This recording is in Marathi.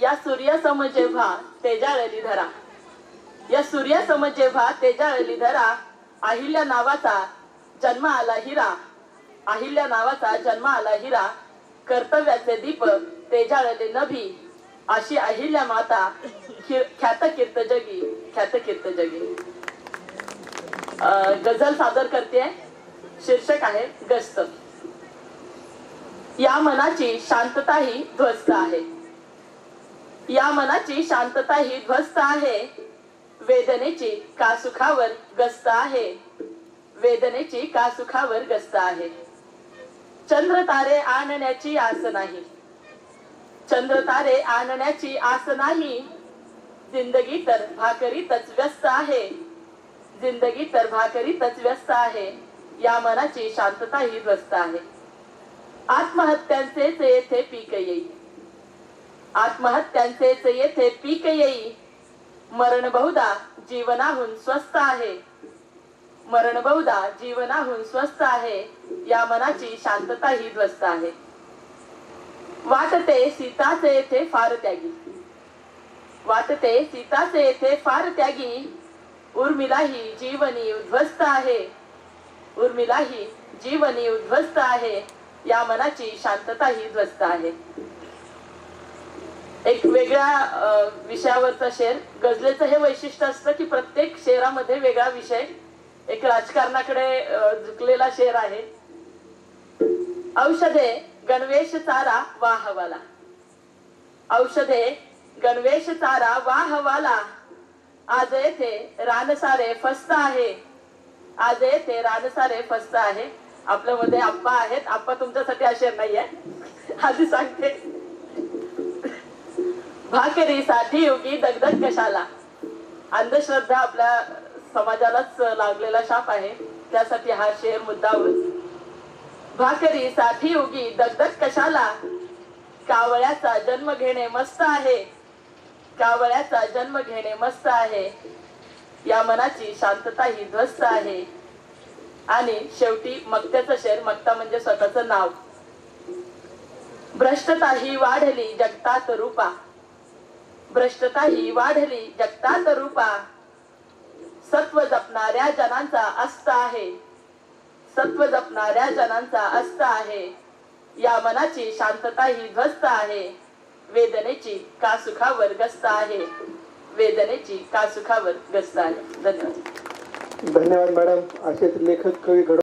या सूर्यासम जेव्हा तेजाळली धरा. या सूर्यासम जेव्हा तेजाळली धरा अहिल्या नावाचा जन्म आला हिरा. अहिल्या नावाचा जन्म आला हिरा. कर्तव्याचे दीप तेजाळले नभी. अशी अहिल्या माता ख्यात कीर्त जगी ख्यात कीर्त जगी. अं, गझल सादर करते. शीर्षक आहे गस्त. या मनाची शांतता ही ध्वस्त आहे. या मनाची शांतता ही ध्वस्त आहे. वेदनेची का सुखावर गस्त आहे? वेदनेची का सुखावर गस्त आहे? चंद्र तारे आणण्याची आस नाही. चंद्र तारे आणण्याची आस नाही. जिंदगी तर भाकरीतच व्यस्त आहे. जिंदगी तर भाकरीतच व्यस्त आहे. या मनाची शांतता ही ध्वस्त आहे. आत्महत्यांचे येथे पीक येईल. आत्महत्यांचेच येथे पीक येई मरण बहुधा जीवनाहून स्वस्त आहे. मरण बहुधा जीवनाहून स्वस्त आहे या मनाची शांतता ही ध्वस्त आहे. वाटते सीताचे येथे फार त्यागी. वाटते सीताचे येथे फार त्यागी उर्मिलाही जीवनी उद्ध्वस्त आहे. उर्मिलाही जीवनी उद्ध्वस्त आहे या मनाची शांतता ही ध्वस्त आहे. एक वेगळ्या विषयावरचा शेर. गझलेचं हे वैशिष्ट्य असतं की प्रत्येक शेरामध्ये वेगळा विषय. एक राजकारणाकडे झुकलेला शेर आहे. औषधे गणवेश तारा वा हवाला औषधे गणवेश तारा वा हवाला आज येथे रानसारे फस्त आहे. आज येथे रानसारे फस्त आहे. आपल्या मध्ये आप्पा आहेत. आप्पा तुमच्यासाठी अशेर नाहीये. आधी सांगते. भाकरीसाठी योगी दगदग कशाला? अंधश्रद्धा आपल्या समाजालाच लागलेला शाप आहे. त्यासाठी हा शेर मुद्दावर भाकरीसाठी योगी दगदग कशाला? कावळ्याचा जन्म घेणे मस्त आहे. कावळ्याचा जन्म घेणे मस्त आहे. या मनाची शांतता ही ध्वस्त आहे. आणि शेवटी मक्त्याचं शेर मक्ता म्हणजे स्वतःचं नाव. भ्रष्टता ही वाढली जगतात रूपा. भ्रष्टता ही वाढली जगतात रूपा. सत्व जपणाऱ्या जनांचा अस्त आहे. सत्व जपणाऱ्या जनांचा अस्त आहे. या मनाची शांतता ही ध्वस्त आहे. वेदनेची का सुखावर गस्त आहे. वेदनेची का सुखावर गस्त आहे. धन्यवाद. धन्यवाद मॅडम. असेच लेखक कवी घडव